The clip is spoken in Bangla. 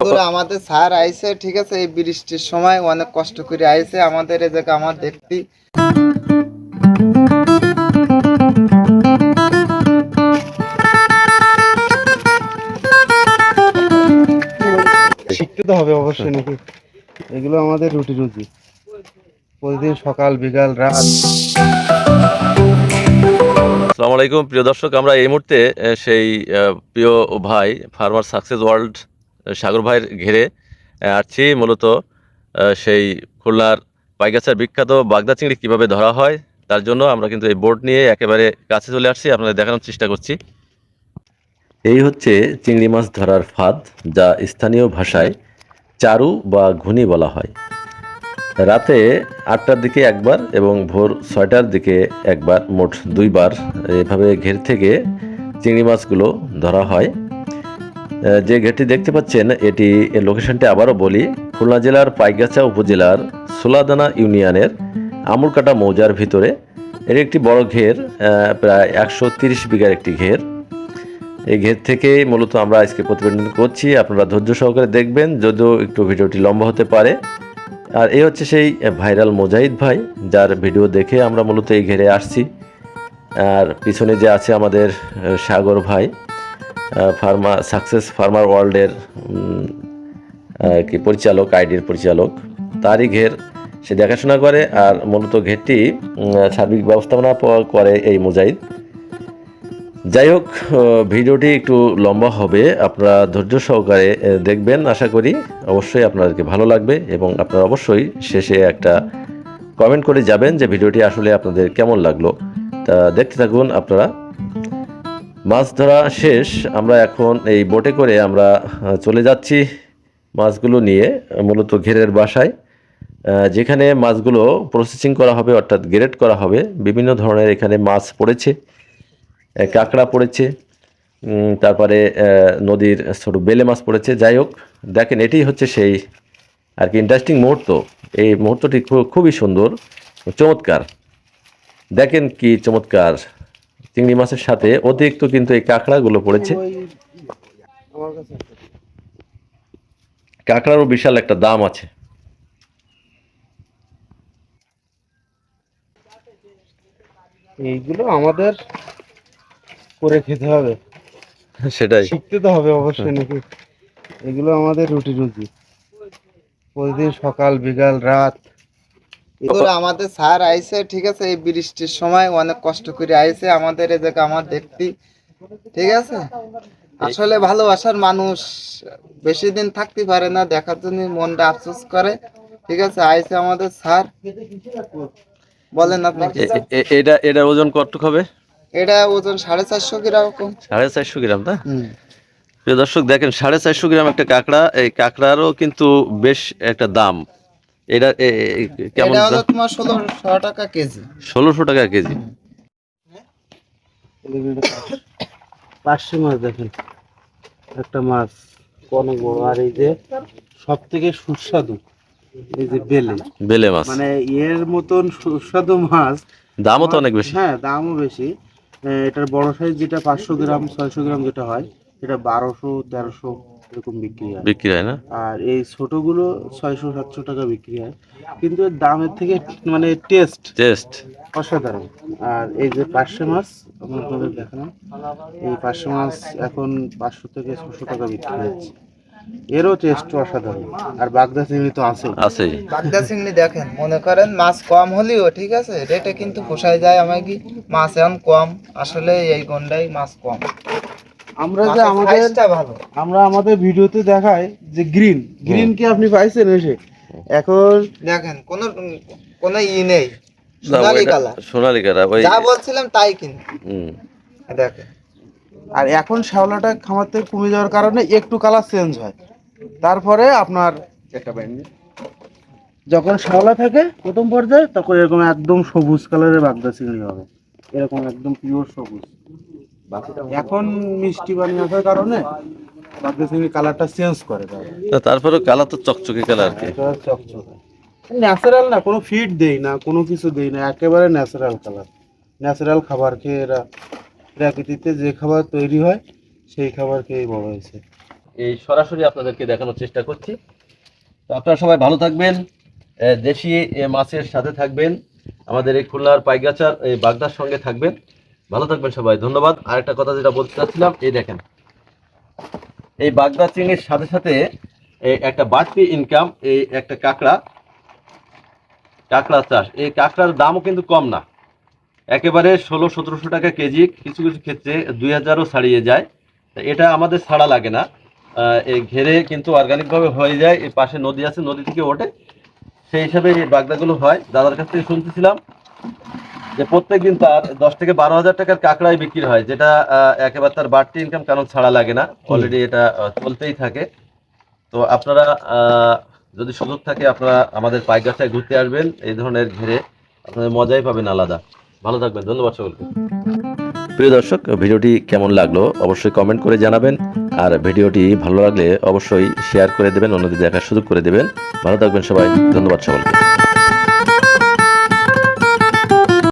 বন্ধুরা, আমাদের স্যার আইছে ঠিক আছে? এই বৃষ্টির সময় অনেক কষ্ট করে আইসে আমাদের এই জায়গা আমার দেখতে। শিখতে তো হবে অবশ্যই নাকি? এগুলো আমাদের রুটি রুজি। প্রতিদিন সকাল বিকাল রাত। আসসালামু আলাইকুম। প্রিয় দর্শক আমরা এই মুহূর্তে সেই প্রিয় ভাই ফার্মার সাকসেস ওয়ার্ল্ড সাগর ভাইয়ের ঘেরে আসছি মূলত সেই খুলনার পাইগাছার বিখ্যাত বাগদা চিংড়ি কীভাবে ধরা হয়, তার জন্য আমরা কিন্তু এই বোর্ড নিয়ে একেবারে কাছে চলে আসছি। আপনাদের দেখানোর চেষ্টা করছি। এই হচ্ছে চিংড়ি মাছ ধরার ফাঁদ, যা স্থানীয় ভাষায় চারু বা ঘুনি বলা হয়। রাতে আটটার দিকে একবার এবং ভোর ছয়টার দিকে একবার, মোট দুইবার এভাবে ঘের থেকে চিংড়ি মাছগুলো ধরা হয়। যে ঘেরটি দেখতে পাচ্ছেন, এটি লোকেশনটি আবারও বলি, খুলনা জেলার পাইগাছা উপজেলার সোলাদানা ইউনিয়নের আমুরকাটা মৌজার ভিতরে। এর একটি বড় ঘের প্রায় একশো তিরিশ বিঘার একটি ঘের। এই ঘের থেকে মূলত আমরা আজকে প্রতিবেদন করছি, আপনারা ধৈর্য সহকারে দেখবেন, যদিও একটু ভিডিওটি লম্বা হতে পারে। আর এই হচ্ছে সেই ভাইরাল মোজাহিদ ভাই, যার ভিডিও দেখে আমরা মূলত এই ঘেরে আসছি। আর পিছনে যে আছে আমাদের সাগর ভাই ফার্মা সাকসেস ফার্মার ওয়ার্ল্ডের কি পরিচালক আইডির পরিচালক। তারই ঘের সে দেখাশোনা করে আর মূলত ঘেরটি সার্বিক ব্যবস্থাপনা করে এই মোজাহিদ। যাই হোক ভিডিওটি একটু লম্বা হবে। আপনারা ধৈর্য সহকারে দেখবেন, আশা করি। অবশ্যই আপনাদেরকে ভালো লাগবে এবং আপনারা অবশ্যই শেষে একটা কমেন্ট করে যাবেন যে ভিডিওটি আসলে আপনাদের কেমন লাগল। তা দেখতে থাকুন আপনারা। মাছ ধরা শেষ। আমরা এখন এই বোটে করে আমরা চলে যাচ্ছি মাছগুলো নিয়ে, মূলত ঘেরের বাসায়। যেখানে মাছগুলো প্রসেসিং করা হবে, অর্থাৎ গ্রেড করা হবে, বিভিন্ন ধরনের এখানে মাছ পড়েছে কাঁকড়া পড়েছে তারপরে নদীর ছোট বেলে মাছ পড়েছে। যাই হোক, দেখেন, এটাই হচ্ছে সেই আর কি ইন্টারেস্টিং মুহূর্ত। এই মুহূর্তটি খু- খুবই সুন্দর, চমৎকার। দেখেন কি চমৎকার চিংড়ি মাছের সাথে অতিরিক্ত কিন্তু এই কাঁকড়াগুলো পড়েছে। কাঁকড়ারও বিশাল একটা দাম আছে। এইগুলো আমাদের করে খেতে হবে। সেটাই। শিখতে তো হবে অবশ্যই নাকি? এগুলো আমাদের রুটি রুজি প্রতিদিন সকাল বিকাল রাত। এগুলো আমাদের স্যার আইছে ঠিক আছে? এই বৃষ্টির সময় অনেক কষ্ট করে আইছে আমাদের এই জায়গা আমার দেখতে। ঠিক আছে? আসলে ভালোবাসার মানুষ বেশি দিন থাকতে পারে না দেখার জন্য মনটা আফসোস করে। ঠিক আছে? আইছে আমাদের স্যার। বলেন আপনি কি? এ- এ- এটা ওজন কতটুকু হবে? এটা ওজন সাড়ে চারশো কীরকম সাড়ে চারশো গ্রাম না? হুম। প্রিয় দর্শক দেখেন সাড়ে চারশো গ্রাম একটা কাঁকড়া এই কাঁকড়ারও কিন্তু বেশ একটা দাম। এটা কেমন এটা হলো তোমার ষোলোশো টাকা কেজি। ষোলোশো টাকা কেজি। পার্শে মাছ দেখেন একটা মাছ অনেক বড় আর এই যে সব থেকে সুস্বাদু এই যে বেলে। বেলে মাছ। মানে এর মতন সুস্বাদু মাছ। দামও তো অনেক বেশি। হ্যাঁ দামও বেশি। এটার বড় সাইজ যেটা পাঁচশো গ্রাম ছয়শো গ্রাম যেটা হয় এটা বারোশো তেরোশো এরকম বিক্রি হয়। বিক্রি হয় না? আর এই ছোটগুলো ছয়শো সাতশো টাকা বিক্রি হয়। কিন্তু এর দামের থেকে মানে টেস্ট টেস্ট অসাধারণ। আর এই যে পার্শে মাছ আপনাদের দেখালাম এই পার্শে মাছ এখন পাঁচশো থেকে ছশো টাকা বিক্রি হচ্ছে। এরও টেস্ট অসাধারণ। আর বাগদা চিংড়ি তো আছে আছেই। বাগদা চিংড়ি দেখেন মনে করেন মাছ কম হলেও ঠিক আছে রেটে কিন্তু পোষায় যায় আমায় কি মাছ এখন কম। আসলে এই গন্ডাই মাছ কম। আমরা যে আমাদের ভালো। আমরা আমাদের ভিডিওতে দেখাই যে গ্রিন গ্রিন কি আপনি পাইছেন এসে? এখন দেখেন কোন কোন ই নেই। সোনালি কালার সোনালী কালার ওই যা বলছিলাম তাই কিন্তু। হুম। দেখেন। আর এখন শ্যাওলাটা খামার থেকে কমে যাওয়ার কারণে একটু কালার চেঞ্জ হয়। তারপরে আপনার যখন শ্যাওলা থাকে প্রথম পর্যায়ে তখন এরকম একদম সবুজ কালারের বাগদা চিংড়ি হবে। এরকম একদম পিওর সবুজ। এখন মিষ্টি পানি আসার কারণে বাগদা কালারটা চেঞ্জ করে তারা না, তারপরেও কালার তো চকচকে কালার কি? চকচকে। ন্যাচারাল না কোনো ফিড দেই না কোনো কিছু দেই না একেবারে ন্যাচারাল কালার। ন্যাচারাল খাবার খেয়ে এরা প্রাকৃতিতে যে খাবার তৈরি হয় সেই খাবার খেয়েই বড় হয়েছে। এই সরাসরি আপনাদেরকে দেখানোর চেষ্টা করছি। তো আপনারা সবাই ভালো থাকবেন দেশি এ, মাছের সাথে থাকবেন আমাদের এই খুলনার পাইগাছার এই বাগদার সঙ্গে থাকবেন। ভালো থাকবেন সবাই, ধন্যবাদ। আরেকটা কথা যেটা বলতে চাচ্ছিলাম, এই দেখেন। এই বাগদা চিংড়ির সাথে সাথে এই একটা বাড়তি ইনকাম এই একটা কাঁকড়া কাঁকড়া চাষ। এই কাঁকড়ার দামও কিন্তু কম না। একেবারে ষোলো, সতেরোশো টাকা কেজি কিছু কিছু ক্ষেত্রে দুই হাজারও ছাড়িয়ে যায়। এটা আমাদের ছাড়া লাগে না। এই ঘেরে কিন্তু অর্গানিকভাবে হয়ে যায়। এই পাশে নদী আছে, নদী থেকে ওঠে। সেই হিসাবে এই বাগদাগুলো হয়। দাদার কাছ থেকে শুনতেছিলাম। যে প্রত্যেক দিন তার দশ থেকে বারো হাজার টাকার কাঁকড়াই বিক্রি হয় যেটা একেবারে তার বাড়তি ইনকাম কারণ ছাড়া লাগে না। অলরেডি এটা চলতেই থাকে। তো আপনারা যদি সুযোগ থাকে আপনারা আমাদের পাইকারটায় ঘুরতে আসবেন এই ধরনের ঘিরে আপনাদের মজাই পাবেন আলাদা। ভালো থাকবেন ধন্যবাদ সকলকে। প্রিয় দর্শক ভিডিওটি কেমন লাগল অবশ্যই কমেন্ট করে জানাবেন আর ভিডিওটি ভালো লাগলে অবশ্যই শেয়ার করে দেবেন অন্যদের দেখার সুযোগ করে দেবেন। ভালো থাকবেন সবাই ধন্যবাদ সকলকে।